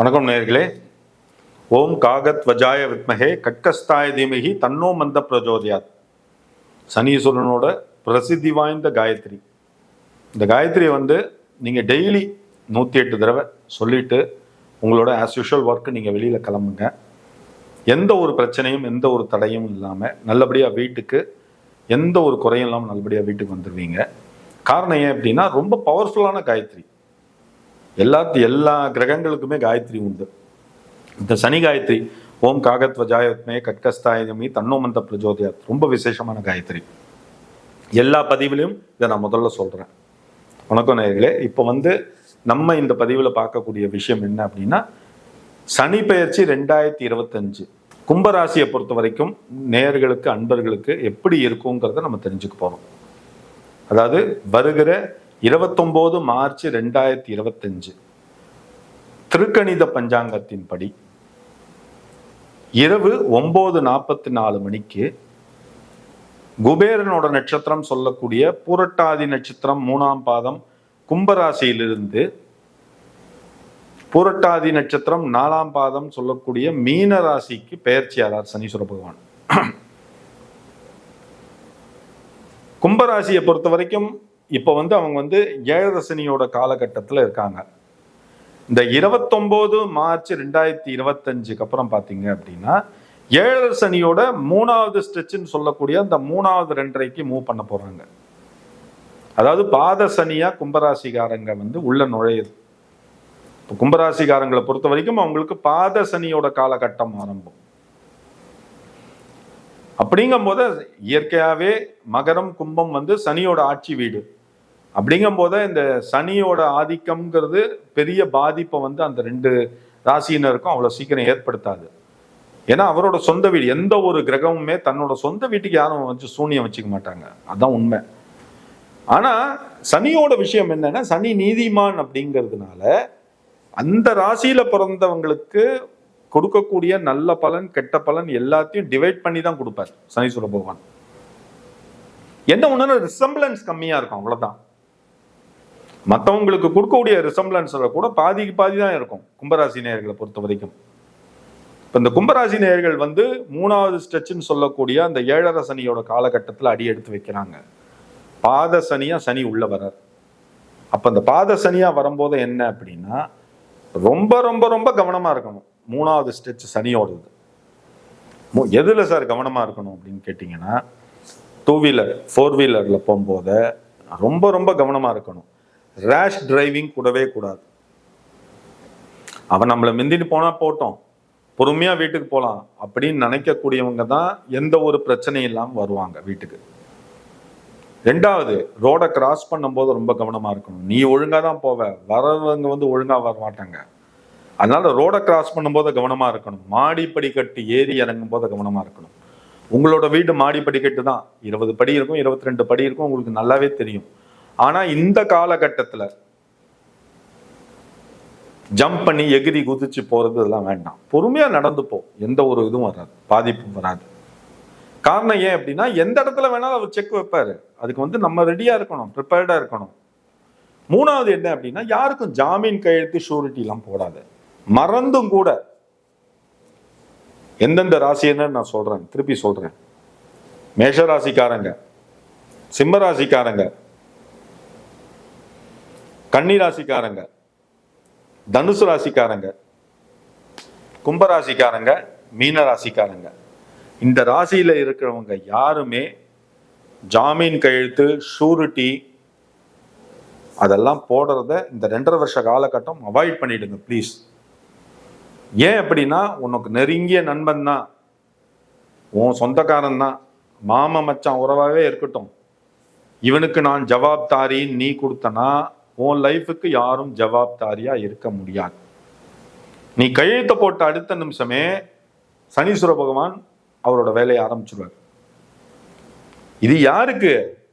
வணக்கம் நேர்களே ஓம் காகத் வஜாய வித்மகே கக்கஸ்தாய தீமகி தன்னோ மந்த பிரஜோதியாத். சனீஸ்வரனோட பிரசித்தி வாய்ந்த காயத்ரி. இந்த காயத்ரியை வந்து நீங்கள் டெய்லி நூற்றி எட்டு தடவை சொல்லிட்டு உங்களோட ஆஸ் யூஷுவல் ஒர்க்கு நீங்கள் வெளியில் கிளம்புங்க. எந்த ஒரு பிரச்சனையும் எந்த ஒரு தடையும் இல்லாமல் நல்லபடியாக வீட்டுக்கு எந்த ஒரு குறையும் இல்லாமல் நல்லபடியாக வீட்டுக்கு வந்துடுவீங்க காரணம் ஏன் அப்படின்னா ரொம்ப பவர்ஃபுல்லான காயத்ரி. எல்லாத்து எல்லா கிரகங்களுக்குமே காயத்ரி உண்டு. இந்த சனி காயத்ரி ஓம் காகத்வ ஜாயத்மே கட்கஸ்தாயமி தன்னோமந்த பிரஜோதியா ரொம்ப விசேஷமான காயத்ரி. எல்லா பதிவிலையும் இதை நான் முதல்ல சொல்கிறேன் வணக்கம் நேர்களே இப்போ வந்து நம்ம இந்த பதிவில் பார்க்கக்கூடிய விஷயம் என்ன அப்படின்னா சனி பெயர்ச்சி ரெண்டாயிரத்தி இருபத்தஞ்சு. கும்பராசியை பொறுத்த வரைக்கும் நேர்களுக்கு அன்பர்களுக்கு எப்படி இருக்குங்கிறத நம்ம தெரிஞ்சுக்க போகிறோம் அதாவது வருகிற இருபத்தொம்போது மார்ச் ரெண்டாயிரத்தி இருபத்தஞ்சு. திருக்கணித பஞ்சாங்கத்தின்படி இரவு ஒம்பது நாற்பத்தி நாலு மணிக்கு குபேரனோட நட்சத்திரம் சொல்லக்கூடிய பூரட்டாதி நட்சத்திரம் மூணாம் பாதம் கும்பராசியிலிருந்து பூரட்டாதி நட்சத்திரம் நாலாம் பாதம் சொல்லக்கூடிய மீன ராசிக்கு பெயர்ச்சியாளர் சனீஸ்வர பகவான். கும்பராசியை பொறுத்த வரைக்கும் இப்போ வந்து அவங்க வந்து ஏழரசனியோட காலகட்டத்தில் இருக்காங்க. இந்த இருபத்தொம்போது மார்ச் ரெண்டாயிரத்தி இருபத்தஞ்சுக்கு அப்புறம் பார்த்தீங்க அப்படின்னா ஏழரசனியோட மூணாவது ஸ்ட்ரெச்சுன்னு சொல்லக்கூடிய அந்த மூணாவது ரெண்டரைக்கு மூவ் பண்ண போகிறாங்க அதாவது பாதசனியா கும்பராசிகாரங்க வந்து உள்ள நுழையுது. இப்போ கும்பராசிகாரங்களை பொறுத்த வரைக்கும் அவங்களுக்கு பாத சனியோட காலகட்டம் ஆரம்பம். அப்படிங்கும் போது இயற்கையாகவே மகரம் கும்பம் வந்து சனியோட ஆட்சி வீடு. அப்படிங்கும்போது இந்த சனியோட ஆதிக்கம்ங்கிறது பெரிய பாதிப்பை வந்து அந்த ரெண்டு ராசியினருக்கும் அவ்வளோ சீக்கிரம் ஏற்படுத்தாது. ஏன்னா அவரோட சொந்த வீடு எந்த ஒரு கிரகமுமே தன்னோட சொந்த வீட்டுக்கு யாரும் வச்சு சூனியம் வச்சுக்க மாட்டாங்க. அதான் உண்மை. ஆனால் சனியோட விஷயம் என்னன்னா சனி நீதிமான் அப்படிங்கிறதுனால அந்த ராசியில் பிறந்தவங்களுக்கு கொடுக்கக்கூடிய நல்ல பலன் கெட்ட பலன் எல்லாத்தையும் டிவைட் பண்ணி தான் கொடுப்பார் சனீஸ்வர பகவான். என்ன ஒண்ணுன்னா ரிசம்பிளன்ஸ் கம்மியாக இருக்கும் அவ்வளோதான் மற்றவங்களுக்கு கொடுக்கக்கூடிய ரிசம்பிளன்ஸ்ல கூட பாதிக்கு பாதி தான் இருக்கும் கும்பராசி நேயர்களை பொறுத்த வரைக்கும். இப்போ இந்த கும்பராசி நேயர்கள் வந்து மூணாவது ஸ்ட்ரெச்சுன்னு சொல்லக்கூடிய அந்த ஏழரை சனியோட காலகட்டத்தில் அடி எடுத்து வைக்கிறாங்க. பாத சனியாக சனி உள்ள வரார் அப்போ அந்த பாத சனியாக வரும்போது என்ன அப்படின்னா ரொம்ப ரொம்ப ரொம்ப கவனமாக இருக்கணும். மூணாவது ஸ்டெச் சனியோடது. எதில் சார் கவனமாக இருக்கணும் அப்படின்னு கேட்டிங்கன்னா டூ வீலர் ஃபோர் வீலரில் போகும்போது ரொம்ப ரொம்ப கவனமாக இருக்கணும். ரேஷ் டிரைவிங் கூடவே கூடாது. அவன் நம்மளை மிந்திட்டு போனால் போட்டோம். பொறுமையாக வீட்டுக்கு போகலாம் அப்படின்னு நினைக்கக்கூடியவங்க தான் எந்த ஒரு பிரச்சனையும் இல்லாமல் வருவாங்க வீட்டுக்கு. ரெண்டாவது ரோடை கிராஸ் பண்ணும்போது ரொம்ப கவனமாக இருக்கணும். நீ ஒழுங்காக தான் போவ. வரவங்க வந்து ஒழுங்காக வர மாட்டாங்க. அதனால ரோடை கிராஸ் பண்ணும்போது கவனமாக இருக்கணும். மாடி படிக்கட்டு ஏறி இறங்கும் போது கவனமாக இருக்கணும். உங்களோட வீடு மாடி படிக்கட்டு தான் இருபது படி இருக்கும் இருபத்தி ரெண்டு படி இருக்கும். உங்களுக்கு நல்லாவே தெரியும். ஆனா இந்த காலகட்டத்துல ஜம்ப் பண்ணி எகிரி குதிச்சு போறது இதெல்லாம் வேண்டாம். பொறுமையா நடந்துப்போம் எந்த ஒரு இதுவும் வராது. பாதிப்பும் வராது. காரணம் ஏன் அப்படின்னா எந்த இடத்துல வேணாலும் அவர் செக் வைப்பாரு. அதுக்கு வந்து நம்ம ரெடியா இருக்கணும். ப்ரிப்பேர்டா இருக்கணும். மூணாவது என்ன அப்படின்னா யாருக்கும் ஜாமீன் கையெழுத்து ஷூரிட்டி எல்லாம் போடாது. மறந்தும் கூட. எந்தெந்த ராசின்னு நான் சொல்றேன். திருப்பி சொல்றேன். மேஷ ராசிக்காரங்க கன்னிராசிக்காரங்க ராசிக்காரங்க ராசிக்காரங்க தனுசு ராசிக்காரங்க கும்பராசிக்காரங்க மீன ராசிக்காரங்க இந்த ராசியில் இருக்கிறவங்க யாருமே ஜாமீன் கையெழுத்து ஷூரிட்டி அதெல்லாம் போடுறத இந்த ரெண்டரை வருஷ காலகட்டம் அவாய்ட் பண்ணிடுங்க ப்ளீஸ் ஏன் அப்படின்னா உனக்கு நெருங்கிய நண்பன் தான். உன் சொந்தக்காரன் தான். மாம மச்சான் உறவாகவே இருக்கட்டும். இவனுக்கு நான் ஜவாப்தாரின்னு நீ கொடுத்தனா உன் லைஃபுக்கு யாரும் ஜவாப்தாரியா இருக்க முடியாது. நீ கையெழுத்த போட்ட அடுத்த நிமிஷமே சனீஸ்வர பகவான் அவரோட வேலையை ஆரம்பிச்சிருவார். இது யாருக்கு?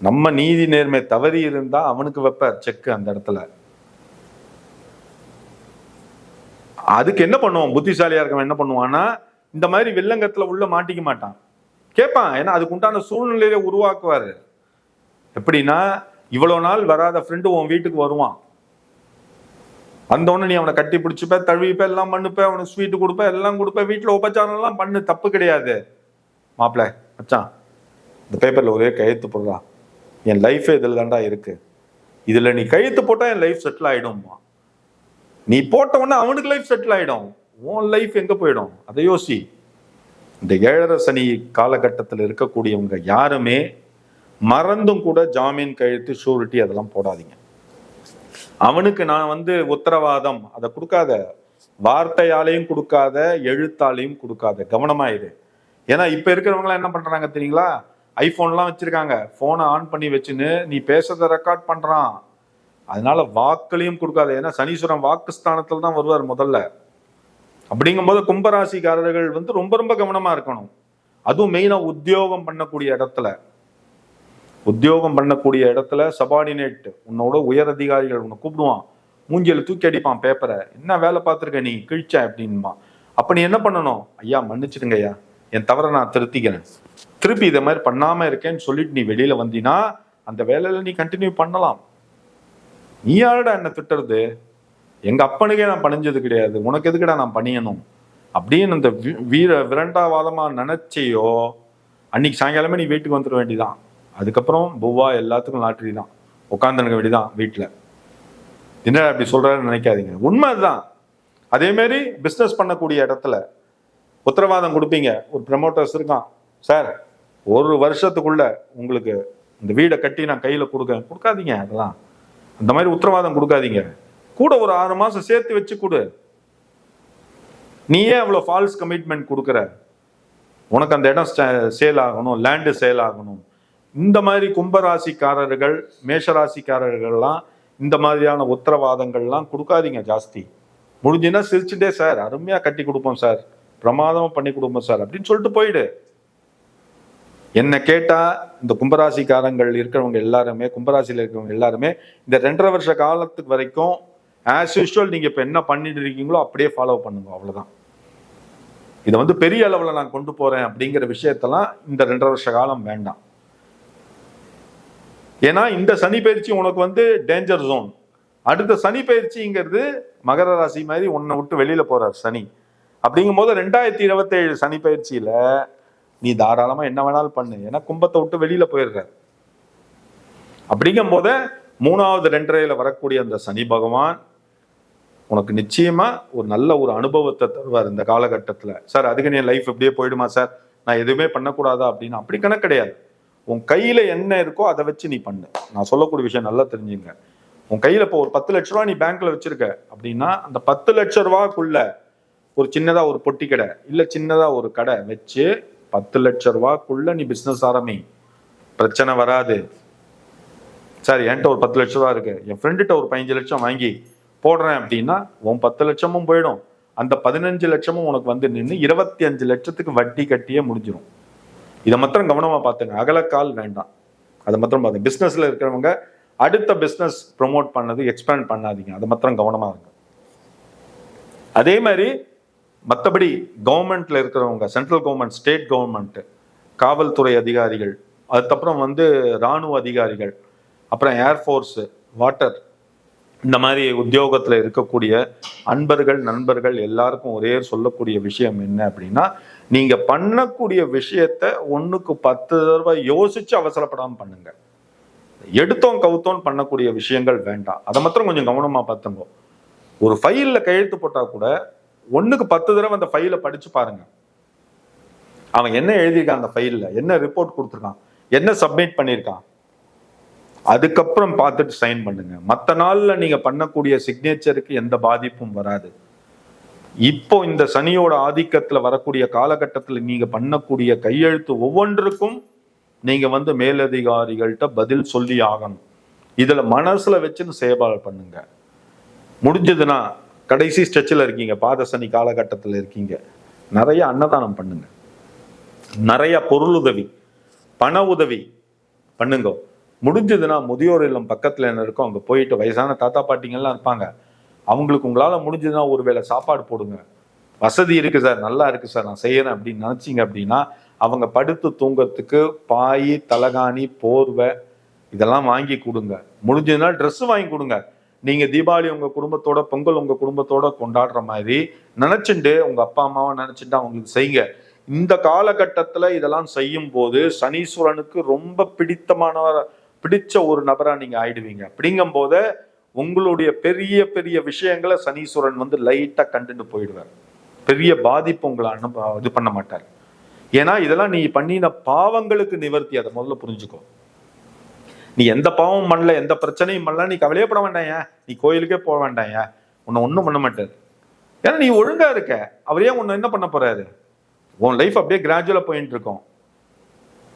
நம்ம நீதி நேர்மை தவறி இருந்தா அவனுக்கு வைப்பார் செக் அந்த இடத்துல. அதுக்கு என்ன பண்ணுவோம் புத்திசாலியா இருக்கவன் என்ன பண்ணுவான்னா இந்த மாதிரி வில்லங்கத்துல உள்ள மாட்டிக்க மாட்டான். கேட்பான் ஏன்னா அதுக்கு உண்டான சூழ்நிலையில உருவாக்குவாரு. எப்படின்னா இவ்வளோ நாள் வராத ஃப்ரெண்டு உன் வீட்டுக்கு வருவான். வந்தோடனே நீ அவனை கட்டி பிடிச்சிப்ப தழுவிப்ப எல்லாம் பண்ணுப்ப அவனுக்கு ஸ்வீட்டு கொடுப்ப எல்லாம் கொடுப்ப வீட்டில் உபச்சாரம்லாம் பண்ணு தப்பு கிடையாது. மாப்பிள்ள மச்சான் இந்த பேப்பரில் ஒரே கையெழுத்து போடுறா. என் லைஃபே இதில் தாண்டா இருக்கு. இதில் நீ கையெழுத்து போட்டால் என் லைஃப் செட்டில் ஆகிடும்மா நீ போட்ட உடனே அவனுக்கு லைஃப் செட்டில் ஆகிடும் உன் லைஃப் எங்கே போயிடும்? அதை யோசி. இந்த ஏழரை சனி காலகட்டத்தில் இருக்கக்கூடியவங்க யாருமே மறந்தும் கூட ஜாமீன் கையெழுத்து ஷூரிட்டி அதெல்லாம் போடாதீங்க. அவனுக்கு நான் வந்து உத்தரவாதம். அதை கொடுக்காத. வார்த்தையாலையும் கொடுக்காத எழுத்தாலையும் கொடுக்காத. கவனமாயிரு ஏன்னா இப்போ இருக்கிறவங்களாம் என்ன பண்றாங்க தெரியுங்களா? ஐஃபோன்லாம் வச்சிருக்காங்க. ஃபோனை ஆன் பண்ணி வச்சுன்னு நீ பேசுறதை ரெக்கார்ட் பண்றான். அதனால வாக்குலையும் கொடுக்காத. ஏன்னா சனீஸ்வரன் வாக்குஸ்தானத்துல தான் வருவார் முதல்ல. அப்படிங்கும்போது கும்பராசிக்காரர்கள் வந்து ரொம்ப ரொம்ப கவனமாக இருக்கணும். அதுவும் மெயினாக உத்தியோகம் பண்ணக்கூடிய இடத்துல. உத்தியோகம் பண்ணக்கூடிய இடத்துல சபார்டினேட் உன்னோட உயர் அதிகாரிகள் உன்னை கூப்பிடுவான். மூஞ்சியில் தூக்கி அடிப்பான் பேப்பரை என்ன வேலை பார்த்துருக்க நீ? கிழிச்ச அப்படின்மா அப்போ நீ என்ன பண்ணணும்? ஐயா மன்னிச்சிடுங்க ஐயா. என் தவறை நான் திருத்திக்கிறேன். திருப்பி இதை மாதிரி பண்ணாமல் இருக்கேன்னு சொல்லிட்டு நீ வெளியில் வந்தீனா அந்த வேலையில நீ கண்டினியூ பண்ணலாம். நீ யாருடா என்ன திட்டுறது? எங்கள் அப்பனுக்கே நான் பணிஞ்சது கிடையாது. உனக்கு எதுக்குடா நான் பணியணும்? அப்படின்னு அந்த வீ- வீர விரண்டாவாதமாக நினைச்சியோ அன்னைக்கு சாயங்காலமே நீ வீட்டுக்கு வந்துட வேண்டியதான் அதுக்கப்புறம் புவ்வா எல்லாத்துக்கும் லாட்ரி தான். உட்காந்துருக்க வேண்டியதான் வீட்டில் என்ன அப்படி சொல்றாருன்னு நினைக்காதீங்க. உண்மை அதுதான். அதேமாரி பிஸ்னஸ் பண்ணக்கூடிய இடத்துல உத்தரவாதம் கொடுப்பீங்க. ஒரு ப்ரமோட்டர்ஸ் இருக்கான். சார் ஒரு வருஷத்துக்குள்ள உங்களுக்கு இந்த வீடை கட்டி நான் கையில் கொடுக்க கொடுக்காதீங்க அதெல்லாம். அந்த மாதிரி உத்தரவாதம் கொடுக்காதீங்க. கூட ஒரு ஆறு மாதம் சேர்த்து வச்சு கொடு. நீ ஏன் அவ்வளோ ஃபால்ஸ் கமிட்மெண்ட் கொடுக்குற. உனக்கு அந்த இடம் சேல் ஆகணும் லேண்டு சேல் ஆகணும். இந்த மாதிரி கும்பராசிக்காரர்கள் மேஷராசிக்காரர்கள்லாம் இந்த மாதிரியான உத்தரவாதங்கள்லாம் கொடுக்காதீங்க ஜாஸ்தி. முடிஞ்சுன்னா சிரிச்சுட்டே சார் அருமையாக கட்டி கொடுப்போம் சார். பிரமாதமாக பண்ணி கொடுப்போம் சார். அப்படின்னு சொல்லிட்டு போயிடு. என்ன கேட்டால் இந்த கும்பராசிக்காரங்கள் இருக்கிறவங்க எல்லாருமே கும்பராசியில் இருக்கிறவங்க எல்லாருமே இந்த ரெண்டரை வருஷ காலத்துக்கு வரைக்கும் ஆஸ் யூஷுவல் நீங்கள் இப்போ என்ன பண்ணிட்டு இருக்கீங்களோ அப்படியே ஃபாலோ பண்ணுங்க அவ்வளோதான் இதை வந்து பெரிய அளவில் நான் கொண்டு போகிறேன் அப்படிங்கிற விஷயத்தெல்லாம் இந்த ரெண்டரை வருஷ காலம் வேண்டாம். ஏன்னா இந்த சனி பயிற்சி உனக்கு வந்து டேஞ்சர் ஜோன் அடுத்த சனி பயிற்சிங்கிறது மகர ராசி மாதிரி உன்னை விட்டு வெளியில போறார் சனி. அப்படிங்கும் போது ரெண்டாயிரத்தி இருபத்தேழு சனி பயிற்சியில நீ தாராளமா என்ன வேணாலும் பண்ணு. ஏன்னா கும்பத்தை விட்டு வெளியில போயிடுற அப்படிங்கும் போத மூணாவது ரெண்டரையில வரக்கூடிய அந்த சனி பகவான் உனக்கு நிச்சயமா ஒரு நல்ல ஒரு அனுபவத்தை தருவார் இந்த காலகட்டத்துல. சார் அதுக்கு நீ லைஃப் இப்படியே போயிடுமா சார்? நான் எதுவுமே பண்ணக்கூடாதா? அப்படின்னு. அப்படி கணக்கு கிடையாது. உன் கையில என்ன இருக்கோ அதை வச்சு நீ பண்ணு. நான் சொல்லக்கூடிய விஷயம் நல்லா தெரிஞ்சுங்க. உன் கையில இப்போ ஒரு பத்து லட்ச ரூபா நீ பேங்க்ல வச்சிருக்க அப்படின்னா அந்த பத்து லட்ச ரூபாக்குள்ள ஒரு சின்னதா ஒரு பொட்டி கடை இல்ல சின்னதா ஒரு கடை வச்சு பத்து லட்ச ரூபாக்குள்ள நீ பிசினஸ் ஆரம்பி. பிரச்சனை வராது. சார் என்கிட்ட ஒரு பத்து லட்ச ரூபா இருக்கு. என் ஃப்ரெண்டுகிட்ட ஒரு பதினஞ்சு லட்சம் வாங்கி போடுறேன் அப்படின்னா உன் பத்து லட்சமும் போயிடும். அந்த பதினஞ்சு லட்சமும் உனக்கு வந்து நின்று இருபத்தி அஞ்சு லட்சத்துக்கு வட்டி கட்டியே முடிஞ்சிடும் இதை மாத்திரம் கவனமாக பார்த்துங்க. அகலக்கால் வேண்டாம். அதை மாத்திரம் பார்த்து பிஸ்னஸில் இருக்கிறவங்க அடுத்த பிஸ்னஸ் ப்ரொமோட் பண்ணது எக்ஸ்பேண்ட் பண்ணாதீங்க. அதை மாத்திரம் கவனமாக இருங்க. அதே மாதிரி மற்றபடி கவர்மெண்ட்ல இருக்கிறவங்க சென்ட்ரல் கவர்மெண்ட் ஸ்டேட் கவர்மெண்ட் காவல்துறை அதிகாரிகள் அதுக்கப்புறம் வந்து ராணுவ அதிகாரிகள் அப்புறம் ஏர்ஃபோர்ஸு வாட்டர் இந்த மாதிரி உத்தியோகத்தில் இருக்கக்கூடிய அன்பர்கள் நண்பர்கள் எல்லாருக்கும் ஒரே சொல்லக்கூடிய விஷயம் என்ன அப்படின்னா நீங்க பண்ணக்கூடிய விஷயத்த ஒன்றுக்கு பத்து தடவை யோசிச்சு அவசரப்படாம பண்ணுங்க. எடுத்தோம் கவுத்தோம் பண்ணக்கூடிய விஷயங்கள் வேண்டாம். அதை மாத்திரம் கொஞ்சம் கவனமா பார்த்துங்க. ஒரு ஃபைல்ல கையெழுத்து போட்டா கூட ஒன்றுக்கு பத்து தடவை அந்த ஃபைலை படிச்சு பாருங்க. அவன் என்ன எழுதியிருக்கான் அந்த ஃபைல்ல என்ன ரிப்போர்ட் கொடுத்துருக்கான்? என்ன சப்மிட் பண்ணியிருக்கான்? அதுக்கப்புறம் பார்த்துட்டு சைன் பண்ணுங்க. மற்ற நாளில் நீங்க பண்ணக்கூடிய சிக்னேச்சருக்கு எந்த பாதிப்பும் வராது. இப்போ இந்த சனியோட ஆதிக்கத்துல வரக்கூடிய காலகட்டத்துல நீங்க பண்ணக்கூடிய கையெழுத்து ஒவ்வொன்றுக்கும் நீங்க வந்து மேலதிகாரிகள்கிட்ட பதில் சொல்லி ஆகணும். இதுல மனசுல வச்சுன்னு செயல்பாடு பண்ணுங்க. முடிஞ்சதுன்னா கடைசி ஸ்ட்ரெச்சில் இருக்கீங்க. பாத சனி காலகட்டத்தில் இருக்கீங்க. நிறைய அன்னதானம் பண்ணுங்க. நிறைய பொருளுதவி பண உதவி பண்ணுங்க. முடிஞ்சதுன்னா முதியோர் இல்லம் பக்கத்தில் என்ன இருக்கோ அங்கே போயிட்டு வயசான தாத்தா பாட்டிங்கெல்லாம் இருப்பாங்க. அவங்களுக்கு உங்களால் முடிஞ்சதுன்னா ஒரு வேளை சாப்பாடு போடுங்க. வசதி இருக்குது சார் நல்லா இருக்குது சார் நான் செய்யறேன் அப்படின்னு நினச்சிங்க அப்படின்னா அவங்க படுத்து தூங்கிறதுக்கு பாய் தலகாணி போர்வை இதெல்லாம் வாங்கி கொடுங்க. முடிஞ்சதுன்னா ட்ரெஸ்ஸு வாங்கி கொடுங்க. நீங்க தீபாவளி உங்க குடும்பத்தோட பொங்கல் உங்க குடும்பத்தோட கொண்டாடுற மாதிரி நினைச்சுண்டு உங்க அப்பா அம்மாவை நினைச்சுட்டு அவங்களுக்கு செய்யுங்க. இந்த காலகட்டத்துல இதெல்லாம் செய்யும் போது சனீஸ்வரனுக்கு ரொம்ப பிடித்தமான பிடிச்ச ஒரு நபரா நீங்க ஆயிடுவீங்க. அப்படிங்கும் போது உங்களுடைய பெரிய பெரிய விஷயங்களை சனீஸ்வரன் வந்து லைட்டாக கண்டுட்டு போயிடுவார். பெரிய பாதிப்பு உங்களை அனுப இது பண்ண மாட்டார். ஏன்னா இதெல்லாம் நீ பண்ணின பாவங்களுக்கு நிவர்த்தி. அதை முதல்ல புரிஞ்சுக்கோ. நீ எந்த பாவம் பண்ணல எந்த பிரச்சனையும் பண்ணல நீ கவலையே பட வேண்டாயா நீ கோயிலுக்கே போக வேண்டாயா உன்னை ஒன்றும் பண்ண மாட்டார். ஏன்னா நீ ஒழுங்கா இருக்க. அவர் ஏன் உன்னை என்ன பண்ண போறாரு? உன் லைஃப் அப்படியே கிராஜுவலாக போயின்னு இருக்கோம்.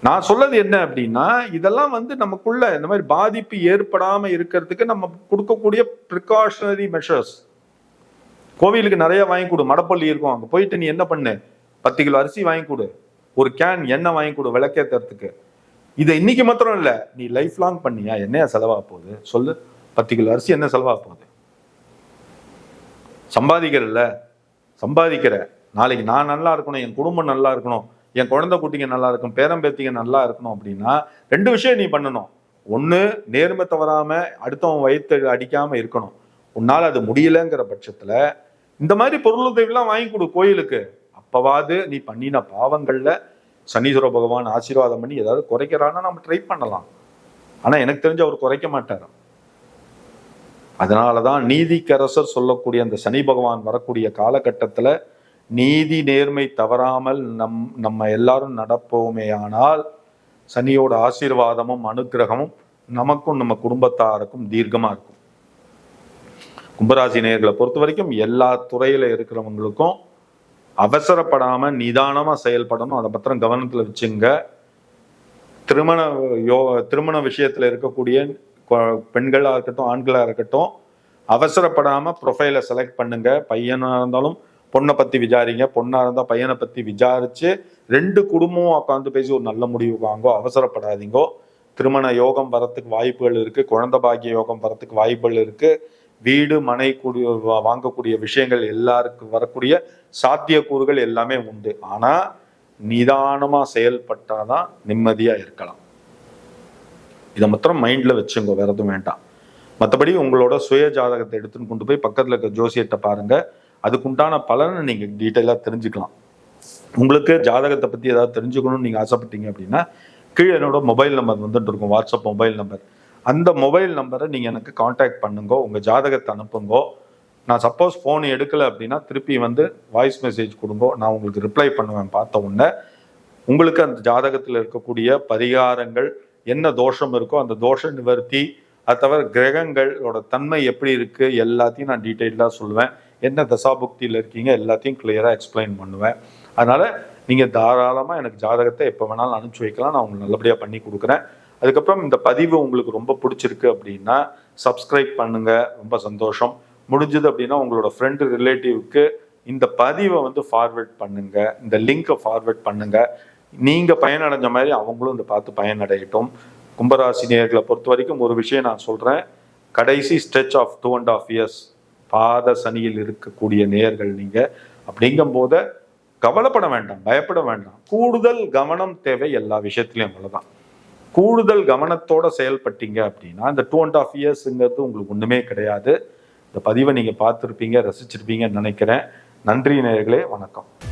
நான் சொல்லது என்ன அப்படின்னா இதெல்லாம் வந்து நமக்குள்ள இந்த மாதிரி பாதிப்பு ஏற்படாம இருக்கிறதுக்கு நம்ம கொடுக்கக்கூடிய ப்ரிகாஷனரி மெஷர்ஸ் கோவிலுக்கு நிறைய வாங்கி கொடு மடப்பள்ளி இருக்கும் அங்க போயிட்டு நீ என்ன பண்ணு? பத்து கிலோ அரிசி வாங்கி கொடு ஒரு கேன் எண்ணெய் வாங்கி கொடு விளக்கேத்துறதுக்கு இதை இன்னைக்கு மாத்திரம் இல்ல நீ லைஃப் லாங் பண்ணியா? என்னையா செலவாக போகுது? சொல்லு. பத்து கிலோ அரிசி என்ன செலவாக போகுது? சம்பாதிக்கிறல்ல சம்பாதிக்கிற. நாளைக்கு நான் நல்லா இருக்கணும் என் குடும்பம் நல்லா இருக்கணும். என் குழந்தை குட்டிங்க நல்லா இருக்கும் பேரம்பேத்திங்க நல்லா இருக்கணும் அப்படின்னா ரெண்டு விஷயம் நீ பண்ணணும். ஒன்று நேர்மை தவறாமல் அடுத்தவன் வயிற்று அடிக்காமல் இருக்கணும். உன்னால் அது முடியலங்கிற பட்சத்தில் இந்த மாதிரி பொருளுதவிலாம் வாங்கி கொடு கோயிலுக்கு. அப்போவாது நீ பண்ணின பாவங்களில் சனீஸ்வர பகவான் ஆசீர்வாதம் பண்ணி ஏதாவது குறைக்கிறான்னா நம்ம ட்ரை பண்ணலாம். ஆனால் எனக்கு தெரிஞ்சு அவர் குறைக்க மாட்டார். அதனாலதான் நீதிக்கரசர் சொல்லக்கூடிய அந்த சனி பகவான் வரக்கூடிய காலகட்டத்தில் நீதி நேர்மை தவறாமல் நம் நம்ம எல்லாரும் நடப்போமே ஆனால் சனியோட ஆசீர்வாதமும் அனுக்கிரகமும் நமக்கும் நம்ம குடும்பத்தாருக்கும் தீர்க்கமாக இருக்கும். கும்பராசி நேர்களை பொறுத்த வரைக்கும் எல்லா துறையில் இருக்கிறவங்களுக்கும் அவசரப்படாமல் நிதானமாக செயல்படணும். அதை பத்திரம் கவனத்தில் வச்சுங்க. திருமண யோ திருமண விஷயத்தில் இருக்கக்கூடிய பெண்களாக இருக்கட்டும் ஆண்களாக இருக்கட்டும் அவசரப்படாமல் ப்ரொஃபைலை செலக்ட் பண்ணுங்கள் பையனாக இருந்தாலும் பொண்ணை பத்தி விசாரிங்க பொண்ணா இருந்தா பையனை பத்தி விசாரிச்சு ரெண்டு குடும்பமும் உட்காந்து பேசி ஒரு நல்ல முடிவு வாங்கோ அவசரப்படாதீங்கோ. திருமண யோகம் வரத்துக்கு வாய்ப்புகள் இருக்கு குழந்தை பாக்கிய யோகம் வரத்துக்கு வாய்ப்புகள் இருக்கு. வீடு மனை கூடிய வாங்கக்கூடிய விஷயங்கள் எல்லாருக்கும் வரக்கூடிய சாத்தியக்கூறுகள் எல்லாமே உண்டு. ஆனா நிதானமா செயல்பட்டாதான் நிம்மதியா இருக்கலாம். இதை மாத்திரம் மைண்ட்ல வச்சுங்க வேற எதுவும் வேண்டாம். மற்றபடி உங்களோட சுய ஜாதகத்தை எடுத்துன்னு கொண்டு போய் பக்கத்துல இருக்க ஜோசியத்தை பாருங்க. அதுக்குண்டான பலனை நீங்க டீட்டெயிலாக தெரிஞ்சுக்கலாம். உங்களுக்கு ஜாதகத்தை பத்தி ஏதாவது தெரிஞ்சுக்கணும்னு நீங்க ஆசைப்பட்டீங்க அப்படின்னா கீழே என்னோட மொபைல் நம்பர் வந்துட்டு இருக்கும் வாட்ஸ்அப் மொபைல் நம்பர். அந்த மொபைல் நம்பரை நீங்க எனக்கு காண்டாக்ட் பண்ணுங்க உங்க ஜாதகத்தை அனுப்புங்கோ. நான் சப்போஸ் ஃபோன் எடுக்கலை அப்படின்னா திருப்பி வந்து வாய்ஸ் மெசேஜ் கொடுங்கோ நான் உங்களுக்கு ரிப்ளை பண்ணுவேன் பார்த்த உடனே உங்களுக்கு அந்த ஜாதகத்தில் இருக்கக்கூடிய பரிகாரங்கள் என்ன தோஷம் இருக்கோ அந்த தோஷ நிவர்த்தி அது தவிர கிரகங்களோட தன்மை எப்படி இருக்குது எல்லாத்தையும் நான் டீட்டெயிலாக சொல்லுவேன். என்ன தசாபுக்தியில் இருக்கீங்க எல்லாத்தையும் கிளியராக எக்ஸ்பிளைன் பண்ணுவேன். அதனால் நீங்கள் தாராளமாக எனக்கு ஜாதகத்தை எப்போ வேணாலும் அனுப்பிச்சு வைக்கலாம். நான் உங்களுக்கு நல்லபடியாக பண்ணி கொடுக்குறேன். அதுக்கப்புறம் இந்த பதிவு உங்களுக்கு ரொம்ப பிடிச்சிருக்கு அப்படின்னா சப்ஸ்கிரைப் பண்ணுங்கள் ரொம்ப சந்தோஷம். முடிஞ்சது அப்படின்னா உங்களோட ஃப்ரெண்டு ரிலேட்டிவ்க்கு இந்த பதிவை வந்து ஃபார்வேர்ட் பண்ணுங்க. இந்த லிங்கை ஃபார்வேர்ட் பண்ணுங்க. நீங்கள் பயனடைஞ்ச மாதிரி அவங்களும் இந்த பார்த்து பயனடையட்டும். கும்பராசினியர்களை பொறுத்த வரைக்கும் ஒரு விஷயம் நான் சொல்கிறேன் கடைசி stretch of two and half years பாத சனியில் இருக்கக்கூடிய நேர்கள் நீங்க அப்படிங்கும் போத கவலைப்பட வேண்டாம் பயப்பட வேண்டாம். கூடுதல் கவனம் தேவை எல்லா விஷயத்திலையும் அவ்வளவுதான். கூடுதல் கவனத்தோட செயல்பட்டீங்க அப்படின்னா இந்த டூ அண்ட் ஆஃப் இயர்ஸுங்கிறது உங்களுக்கு ஒண்ணுமே கிடையாது. இந்த பதிவை நீங்க பார்த்துருப்பீங்க ரசிச்சிருப்பீங்கன்னு நினைக்கிறேன். நன்றி நேர்களே வணக்கம்.